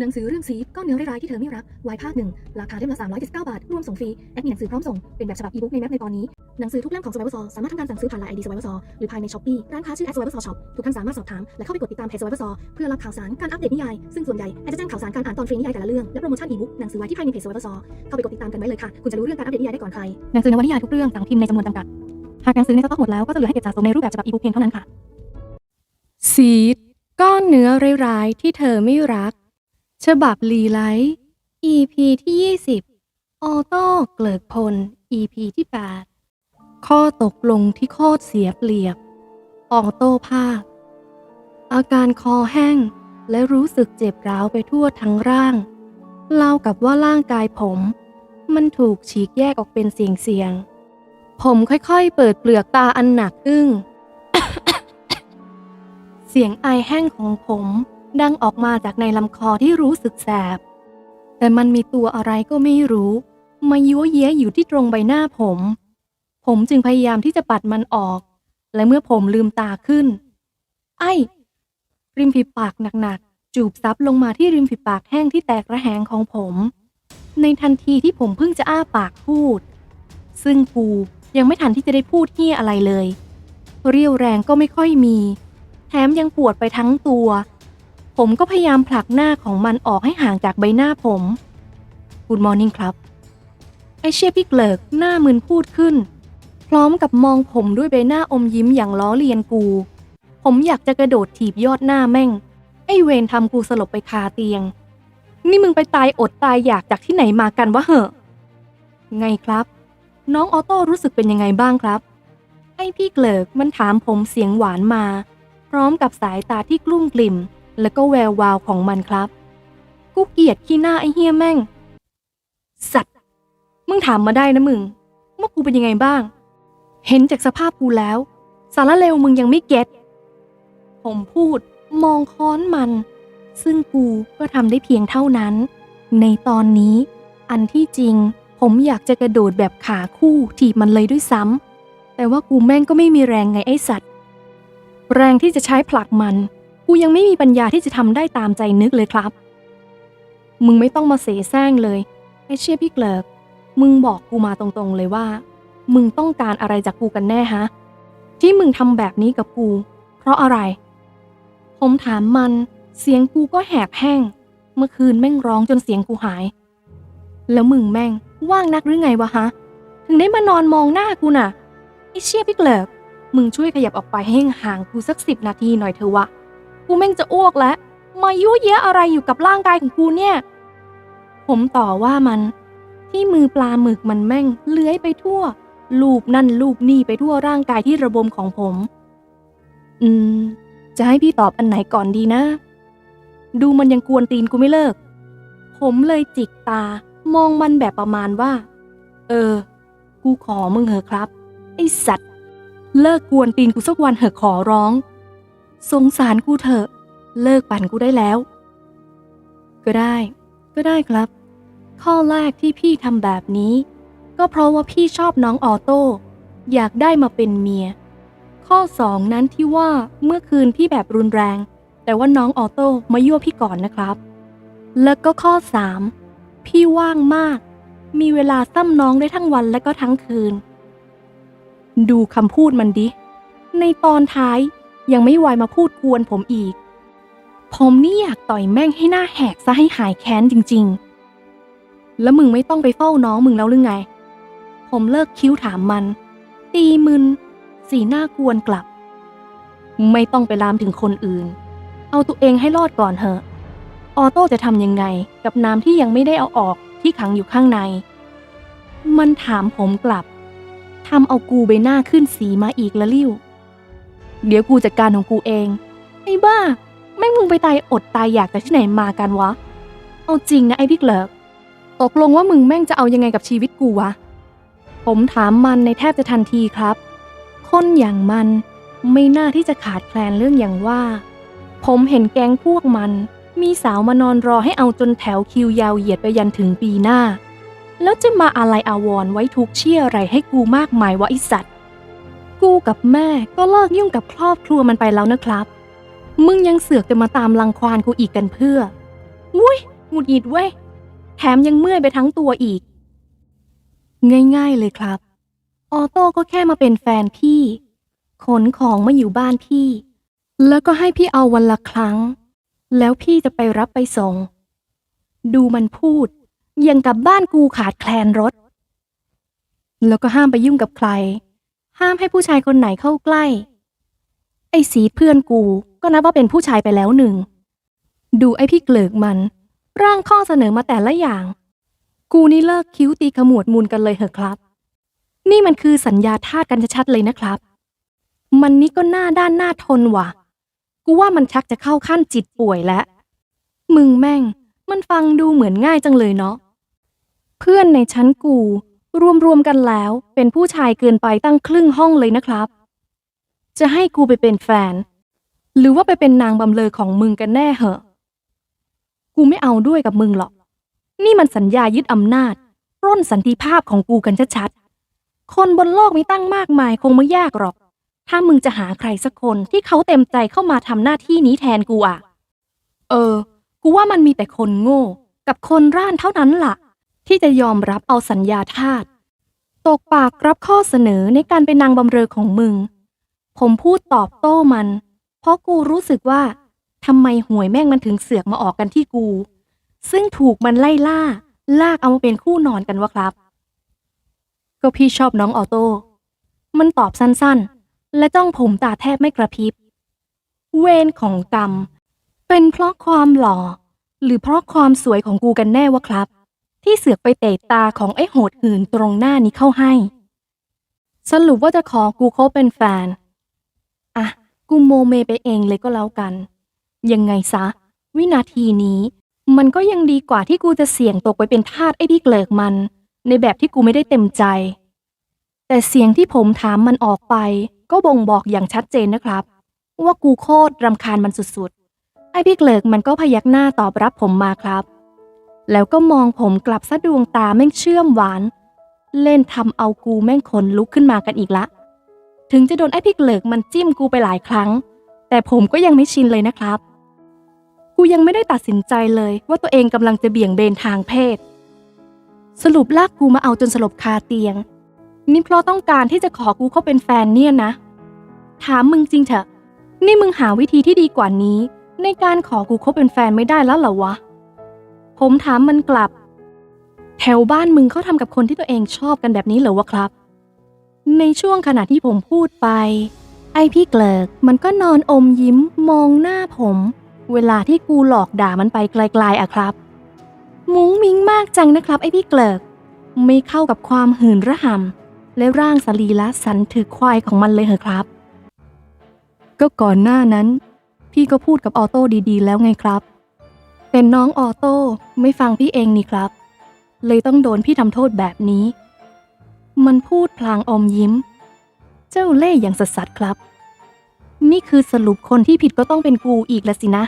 หนังสือเรื่องซีก้อนเนื้อร้ายที่เธอไม่รักวายภาคหนึ่งราคาเล่มละ379 บาท รวมส่งฟรี แอดมีหนังสือพร้อมส่ง เป็นแบบฉบับอีบุ๊กในแมปในตอนนี้ หนังสือทุกเล่มของ Survivor Saw สามารถทำการสั่งซื้อผ่านไลน์ ID Survivor Saw หรือภายในช้อปปี้ร้านค้าชื่อ Survivor Saw Shop ทุกท่านสามารถสอบถาม และเข้าไปกดติดตามเพจ Survivor Saw เพื่อรับข่าวสารการอัปเดตนิยาย ซึ่งส่วนใหญ่แอดจะแจ้งข่าวสารการอ่านตอนฟรีนิยายแต่ละเรื่องและโปรโมชั่นอีบุ๊กหนังสือไว้ที่ภายในเพจ Survivor Saw เข้าไปกดติดตามกันไว้เลยค่ะคุณจะรู้เรื่องการอัปเดตนิยายได้ก่อนใครหนังสือนวนิยายทุกเรื่องสั่งพิมพ์ในจำนวนจำกัดหากหนังสือในสต็อกหมดแล้วก็จะเหลือให้เก็บสะสมในรูปแบบฉบับอีบุ๊กเพียงเท่านั้นค่ะซีดก้อนเนื้อร้ายๆที่เธอไม่รัก ฉบับลีไลท์ EP ที่ 20 ออโต้เกลิกพล EP ที่ 8 ข้อตกลงที่โคตรเสียเปรียบ ออโต้ภาค อาการคอแห้ง และรู้สึกเจ็บร้าวไปทั่วทั้งร่างเล่ากับว่าร่างกายผม มันถูกฉีกแยกออกเป็นเสียงๆ ผมค่อยๆ เปิดเปลือกตาอันหนักอึ้ง เสียงไอแห้งของผม ดังออกมาจากในลำคอที่รู้สึกแสบ แต่มันมีตัวอะไรก็ไม่รู้ มายั่วเย้ยอยู่ที่ตรงใบหน้าผม ผมจึงพยายามที่จะปัดมันออก และเมื่อผมลืมตาขึ้น ไอ้ริมฝีปากหนักๆ จูบซับลงมาที่ริมฝีปากแห้งที่แตกระแหงของผม ในทันทีที่ผมเพิ่งจะอ้าปากพูด ซึ่งกูยังไม่ทันที่จะได้พูดเฮียอะไรเลย เรี่ยวแรงก็ไม่ค่อยมี แถมยังปวดไปทั้งตัว ผมก็พยายามผลักหน้าของมันออกให้ห่างจากใบหน้าผม Good morning ครับ ไอเชี่ยพี่เกลิกหน้ามึนพูดขึ้น พร้อมกับมองผมด้วยใบหน้าอมยิ้มอย่างล้อเลียนกู ผมอยากจะกระโดดถีบยอดหน้าแม่ง ไอเวนทำกูสลบไปคาเตียง นี่มึงไปตายอดตายอยากจากที่ไหนมากันวะเหอะ ไงครับ น้องออโต้รู้สึกเป็นยังไงบ้างครับ ไอพี่เกลิกมันถามผมเสียงหวานมา พร้อมกับสายตาที่กลุ้มกลิ่ม แล้วก็แวววาวของมันครับ กูเกลียดขี้หน้าไอ้เฮี้ยแม่ง สัตว์ มึงถามมาได้นะมึงว่ากูเป็นยังไงบ้าง เห็นจากสภาพกูแล้ว สารเลวมึงยังไม่เก็ตผมพูดมองค้อนมัน ซึ่งกูก็ทำได้เพียงเท่านั้น ในตอนนี้ อันที่จริง ผมอยากจะกระโดดแบบขาคู่ถีบมันเลยด้วยซ้ำแต่ว่ากูแม่งก็ไม่มีแรงไงไอ้สัตว์ แรงที่จะใช้ผลักมัน กูยังไม่มีปัญญาที่จะทำได้ตามใจนึกเลยครับ มึงไม่ต้องมาเสแสร้งเลยไอเชี่ยพี่เกลิก มึงบอกกูมาตรงๆเลยว่า มึงต้องการอะไรจากกูกันแน่ฮะ ที่มึงทำแบบนี้กับกู เพราะอะไร ผมถามมัน เสียงกูก็แหบแห้ง เมื่อคืนแม่งร้องจนเสียงกูหาย แล้วมึงแม่งว่างนักหรือไงวะฮะ ถึงได้มานอนมองหน้ากูน่ะไอเชี่ยพี่เกลิก มึงช่วยขยับออกไปให้ห่างกูสักสิบนาทีหน่อยเถอะวะ กูแม่งจะอ้วกแล้ว มายุ่ยเยะอะไรอยู่กับร่างกายของกูเนี่ย ผมต่อว่ามัน ที่มือปลาหมึกมันแม่งเลื้อยไปทั่ว ลูบนั่นลูบนี่ไปทั่วร่างกายที่ระบมของผม อืม จะให้พี่ตอบอันไหนก่อนดีนะ ดูมันยังกวนตีนกูไม่เลิก ผมเลยจิกตามองมันแบบประมาณว่า เออ กูขอมึงเหอะครับ ไอสัตว์ เลิกกวนตีนกูสักวันเหอะขอร้อง สงสารกูเถอะ เลิกปั่นกูได้แล้ว ก็ได้ ก็ได้ครับ ข้อแรกที่พี่ทำแบบนี้ ก็เพราะว่าพี่ชอบน้องออโต้อยากได้มาเป็นเมีย ข้อสองนั้นที่ว่าเมื่อคืนพี่แบบรุนแรง แต่ว่าน้องออโต้มายั่วพี่ก่อนนะครับ แล้วก็ข้อสามพี่ว่างมาก มีเวลาซ้ำน้องได้ทั้งวันและก็ทั้งคืน ดูคำพูดมันดิ ในตอนท้าย ยังไม่วายมาพูดกวนผมอีก ผมนี่อยากต่อยแม่งให้หน้าแหกซะให้หายแค้นจริง ๆ แล้วมึงไม่ต้องไปเฝ้าน้องมึงแล้วหรือไง ผมเลิกคิ้วถามมัน ตีมึน สีหน้ากวนกลับ ไม่ต้องไปลามถึงคนอื่น เอาตัวเองให้รอดก่อนเถอะ ออโต้จะทำยังไงกับน้ำที่ยังไม่ได้เอาออกที่ขังอยู่ข้างใน มันถามผมกลับทำเอากูใบหน้าขึ้นสีมาอีกละลิ้ว เดี๋ยวกูจัดการของกูเอง ไอ้บ้า แม่งมึงไปตายอดตายอยากแต่ที่ไหนมากันวะ เอาจริงนะไอ้พี่เลิกตกลงว่ามึงแม่งจะเอายังไงกับชีวิตกูวะ ผมถามมันในแทบจะทันทีครับ คนอย่างมันไม่น่าที่จะขาดแคลนเรื่องอย่างว่า ผมเห็นแก๊งพวกมัน มีสาวมานอนรอให้เอาจนแถวคิวยาวเหยียดไปยันถึงปีหน้า แล้วจะมาอะไรอาวรไว้ทุกเชี่ยอะไรให้กูมากมายวะไอสัตว์ กูกับแม่ก็เลิกยุ่งกับครอบครัวมันไปแล้วนะครับ มึงยังเสือกจะมาตามรังควานกูอีกกันเพื่อ อุ้ยหงุดหงิดเว้ย แถมยังเมื่อยไปทั้งตัวอีก ง่ายๆเลยครับ ออโต้ก็แค่มาเป็นแฟนพี่ ขนของมาอยู่บ้านพี่ แล้วก็ให้พี่เอาวันละครั้ง แล้วพี่จะไปรับไปส่ง ดูมันพูด ยังกับบ้านกูขาดแคลนรถ แล้วก็ห้ามไปยุ่งกับใคร ห้ามให้ผู้ชายคนไหนเข้าใกล้ ไอ้สีเพื่อนกูก็นับว่าเป็นผู้ชายไปแล้วหนึ่ง ดูไอ้พี่เกลิกมัน ร่างข้อเสนอมาแต่ละอย่าง กูนี่เลิกคิ้วตีขมวดมูลกันเลยเหอะครับ นี่มันคือสัญญาทาสกันชัดๆเลยนะครับ มันนี่ก็หน้าด้านหน้าทนว่ะ กูว่ามันชักจะเข้าขั้นจิตป่วยแล้ว มึงแม่ง มันฟังดูเหมือนง่ายจังเลยเนาะ เพื่อนในชั้นกู รวมๆกันแล้ว เป็นผู้ชายเกินไปตั้งครึ่งห้องเลยนะครับ จะให้กูไปเป็นแฟน หรือว่าไปเป็นนางบำเลอของมึงกันแน่เหอะ กูไม่เอาด้วยกับมึงหรอก นี่มันสัญญายึดอำนาจปล้นสันติภาพของกูกันชัดๆ คนบนโลกมีตั้งมากมายคงไม่ยากหรอก ถ้ามึงจะหาใครสักคนที่เขาเต็มใจเข้ามาทำหน้าที่นี้แทนกูอะเออ กูว่ามันมีแต่คนโง่ กับคนร่านเท่านั้นล่ะ ที่จะยอมรับเอาสัญญาทาสตกปากรับข้อเสนอในการเป็นนางบำเรอของมึง ผมพูดตอบโต้มัน เพราะกูรู้สึกว่าทำไมหวยแม่งมันถึงเสือกมาออกกันที่กู ซึ่งถูกมันไล่ล่า ลากเอามาเป็นคู่นอนกันวะครับ ก็พี่ชอบน้องออโต้ มันตอบสั้นๆ และจ้องผมตาแทบไม่กระพริบ เวรของกรรม เป็นเพราะความหล่อ หรือเพราะความสวยของกูกันแน่วะครับ ที่เสือกไปเตะตาของไอ้โหดหื่นตรงหน้านี้เข้าให้ สรุปว่าจะขอกูคบเป็นแฟน อะ กูโมเมไปเองเลยก็แล้วกัน ยังไงซะ วินาทีนี้ มันก็ยังดีกว่าที่กูจะเสี่ยงตกไปเป็นทาสไอ้พี่เกลิกมัน ในแบบที่กูไม่ได้เต็มใจ แต่เสียงที่ผมถามมันออกไป ก็บ่งบอกอย่างชัดเจนนะครับ ว่ากูโคตรรำคาญมันสุดๆ ไอ้พี่เกลิกมันก็พยักหน้าตอบรับผมมาครับ แล้วก็มองผมกลับซะดวงตาแม่งเชื่อมหวาน เล่นทำเอากูแม่งขนลุกขึ้นมากันอีกละ ถึงจะโดนไอ้พี่เกลิกมันจิ้มกูไปหลายครั้ง แต่ผมก็ยังไม่ชินเลยนะครับ กูยังไม่ได้ตัดสินใจเลยว่าตัวเองกำลังจะเบี่ยงเบนทางเพศ สรุปลากกูมาเอาจนสลบคาเตียง นี่เพราะต้องการที่จะขอกูเข้าเป็นแฟนเนี่ยนะ ถามมึงจริงเถอะ นี่มึงหาวิธีที่ดีกว่านี้ ในการขอกูคบเป็นแฟนไม่ได้แล้วเหรอวะ ผมถามมันกลับ แถวบ้านมึงเขาทำกับคนที่ตัวเองชอบกันแบบนี้เหรอวะครับ ในช่วงขณะที่ผมพูดไป ไอพี่เกลิกมันก็นอนอมยิ้มมองหน้าผม เวลาที่กูหลอกด่ามันไปไกลๆอะครับ มุ้งมิ้งมากจังนะครับ ไอพี่เกลิก ไม่เข้ากับความหื่นระหำและร่างสรีละสันถือควายของมันเลยเหรอครับ ก็ก่อนหน้านั้น พี่ก็พูดกับออโต้ดีๆ แล้วไงครับ แต่น้องออโต้ไม่ฟังพี่เองนี่ครับ เลยต้องโดนพี่ทำโทษแบบนี้ มันพูดพลางอมยิ้ม เจ้าเล่ห์อย่างสัสสัสๆครับ นี่คือสรุปคนที่ผิดก็ต้องเป็นกูอีกแล้วสินะ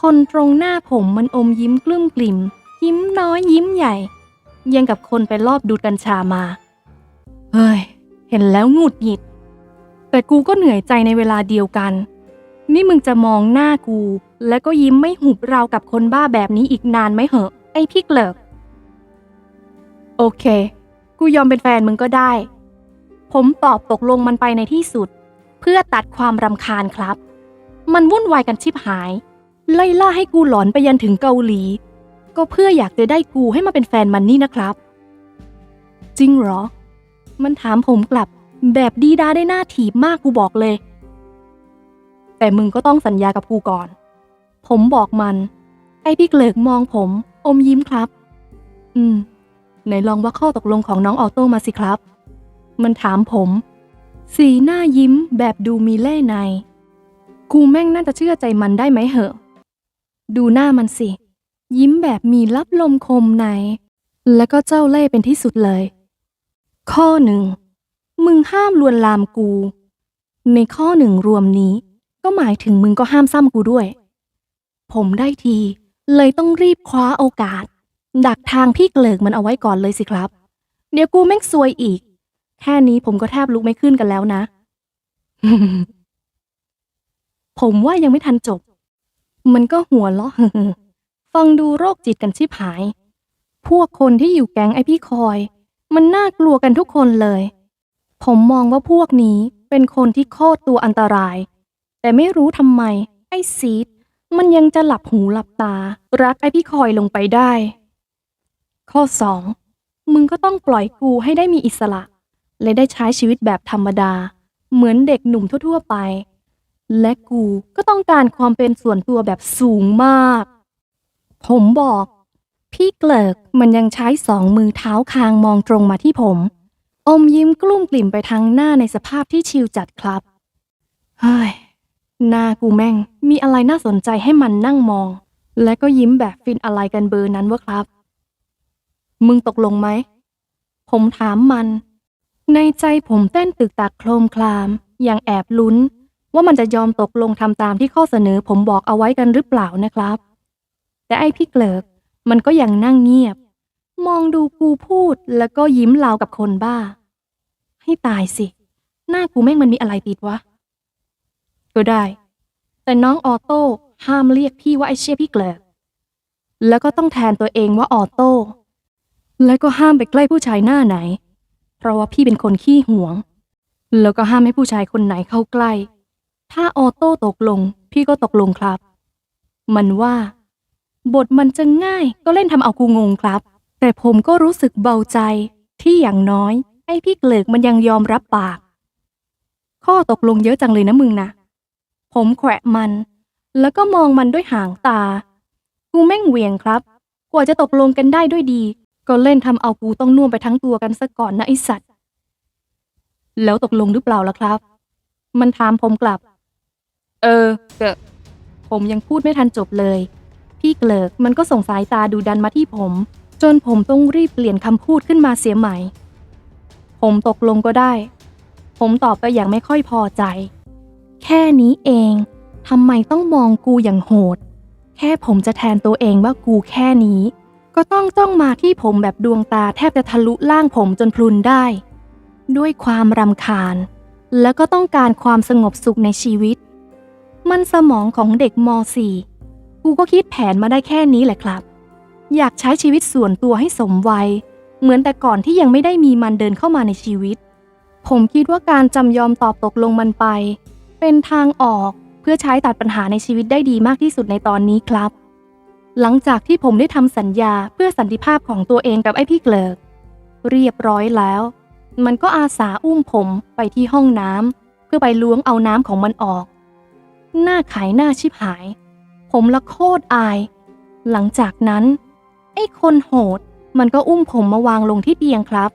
คนตรงหน้าผมมันอมยิ้มกลุ้มกลิ่ม ยิ้มน้อยยิ้มใหญ่ ยังกับคนไปรอบดูดกัญชามา เฮ้ย เห็นแล้วหงุดหงิด แต่กูก็เหนื่อยใจในเวลาเดียวกัน นี่มึงจะมองหน้ากู แล้วก็ยิ้มไม่หุบราวกับคนบ้าแบบนี้อีกนานไหมเหอะ ไอพี่เกลิก โอเค กูยอมเป็นแฟนมึงก็ได้ ผมตอบตกลงมันไปในที่สุด เพื่อตัดความรำคาญครับ มันวุ่นวายกันชิบหาย ไล่ล่าให้กูหลอนไปยันถึงเกาหลี ก็เพื่ออยากจะได้กูให้มาเป็นแฟนมันนี่นะครับ จริงเหรอ มันถามผมกลับแบบดีดาได้หน้าถีบมากกูบอกเลย แต่มึงก็ต้องสัญญากับกูก่อน ผมบอกมัน ไอพี่เกลิกมองผม อมยิ้มครับ อืม ไหนลองว่าข้อตกลงของน้องออโต้มาสิครับ มันถามผม สีหน้ายิ้มแบบดูมีเล่ห์ใน กูแม่งน่าจะเชื่อใจมันได้ไหมเหอะ ดูหน้ามันสิ ยิ้มแบบมีลับลมคมใน แล้วก็เจ้าเล่ห์เป็นที่สุดเลย ข้อหนึ่ง มึงห้ามลวนลามกู ในข้อหนึ่งรวมนี้ ก็หมายถึงมึงก็ห้ามซ้ำกูด้วย ผมได้ที เลยต้องรีบคว้าโอกาส ดักทางพี่เกลิกมันเอาไว้ก่อนเลยสิครับ เดี๋ยวกูแม่งซวยอีก แค่นี้ผมก็แทบลุกไม่ขึ้นกันแล้วนะ ผมว่ายังไม่ทันจบ มันก็หัวเราะฟังดูโรคจิตกันชิบหาย พวกคนที่อยู่แก๊งไอพี่คอย มันน่ากลัวกันทุกคนเลย ผมมองว่าพวกนี้เป็นคนที่โคตรตัวอันตราย แต่ไม่รู้ทำไมไอ้ซีด มันยังจะหลับหูหลับตา รักไอพี่คอยลงไปได้ ข้อ 2. มึงก็ต้องปล่อยกูให้ได้มีอิสระ และได้ใช้ชีวิตแบบธรรมดา เหมือนเด็กหนุ่มทั่ว ๆ ไป และกูก็ต้องการความเป็นส่วนตัวแบบสูงมาก ผมบอก พี่เกลิกมันยังใช้สองมือเท้าคางมองตรงมาที่ผม อมยิ้มกลุ้มกลิ่มไปทางหน้าในสภาพที่ชิลจัดครับ เฮ้ย หน้ากูแม่ง มีอะไรน่าสนใจให้มันนั่งมอง และก็ยิ้มแบบฟินอะไรกันเบอร์นั้นวะครับ มึงตกลงไหม ผมถามมัน ในใจผมเต้นตึกตักโครมคลาม อย่างแอบลุ้น ว่ามันจะยอมตกลงทำตามที่ข้อเสนอผมบอกเอาไว้กันหรือเปล่านะครับ แต่ไอพี่เกลิก มันก็ยังนั่งเงียบ มองดูกูพูดแล้วก็ยิ้มราวกับคนบ้า ให้ตายสิ หน้ากูแม่งมันมีอะไรติดวะ ก็ได้ แต่น้องออโต้ห้ามเรียกพี่ว่าไอเชี่ยพี่เกลิกแล้วก็ต้องแทนตัวเองว่าออโต้แล้วก็ห้ามไปใกล้ผู้ชายหน้าไหน เพราะว่าพี่เป็นคนขี้หวง แล้วก็ห้ามให้ผู้ชายคนไหนเข้าใกล้ ถ้าออโต้ตกลง พี่ก็ตกลงครับ มันว่า บทมันจะง่ายก็เล่นทำเอากูงงครับ แต่ผมก็รู้สึกเบาใจที่อย่างน้อยไอ้พี่เกลิกมันยังยอมรับปาก ข้อตกลงเยอะจังเลยนะมึงนะ ผมแขวะมัน แล้วก็มองมันด้วยหางตา กูแม่งเหวียงครับ กว่าจะตกลงกันได้ด้วยดี ก็เล่นทำเอากูต้องน่วมไปทั้งตัวกันซะก่อนนะไอสัตว์ แล้วตกลงหรือเปล่าล่ะครับ มันถามผมกลับ เออเกผมยังพูดไม่ทันจบเลย พี่เกลิกมันก็ส่งสายตาดูดันมาที่ผม จนผมต้องรีบเปลี่ยนคำพูดขึ้นมาเสียใหม่ ผมตกลงก็ได้ ผมตอบไปอย่างไม่ค่อยพอใจ แค่นี้เองทำไมต้องมองกูอย่างโหด แค่ผมจะแทนตัวเองว่ากูแค่นี้ ก็ต้องจ้องมาที่ผมแบบดวงตาแทบจะทะลุล่างผมจนพลุนได้ ด้วยความรำคาญ แล้วก็ต้องการความสงบสุขในชีวิต มันสมองของเด็กม .4 กูก็คิดแผนมาได้แค่นี้แหละครับ อยากใช้ชีวิตส่วนตัวให้สมวัย เหมือนแต่ก่อนที่ยังไม่ได้มีมันเดินเข้ามาในชีวิต ผมคิดว่าการจำยอมตอบตกลงมันไป เป็นทางออกเพื่อใช้ตัดปัญหาในชีวิตได้ดีมากที่สุดในตอนนี้ครับ หลังจากที่ผมได้ทำสัญญาเพื่อสันติภาพของตัวเองกับไอ้พี่เกลิก เรียบร้อยแล้ว มันก็อาสาอุ้มผมไปที่ห้องน้ำเพื่อไปล้วงเอาน้ำของมันออก หน้าขายหน้าชิบหาย ผมละโคตรอาย หลังจากนั้น ไอ้คนโหดมันก็อุ้มผมมาวางลงที่เตียงครับ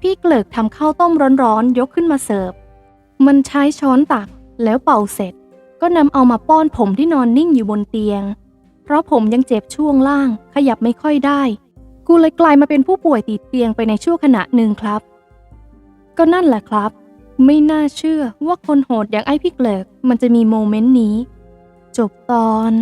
พี่เกลิกทำข้าวต้มร้อนๆยกขึ้นมาเสิร์ฟ มันใช้ช้อนตัก แล้วเป่าเสร็จก็นำเอามาป้อนผมที่นอนนิ่งอยู่บนเตียง เพราะผมยังเจ็บช่วงล่าง ขยับไม่ค่อยได้ กูเลยกลายมาเป็นผู้ป่วยติดเตียงไปในชั่วขณะหนึ่งครับ ก็นั่นแหละครับ ไม่น่าเชื่อว่าคนโหดอย่างไอ้พี่เกลิกมันจะมีโมเมนต์นี้ จบตอน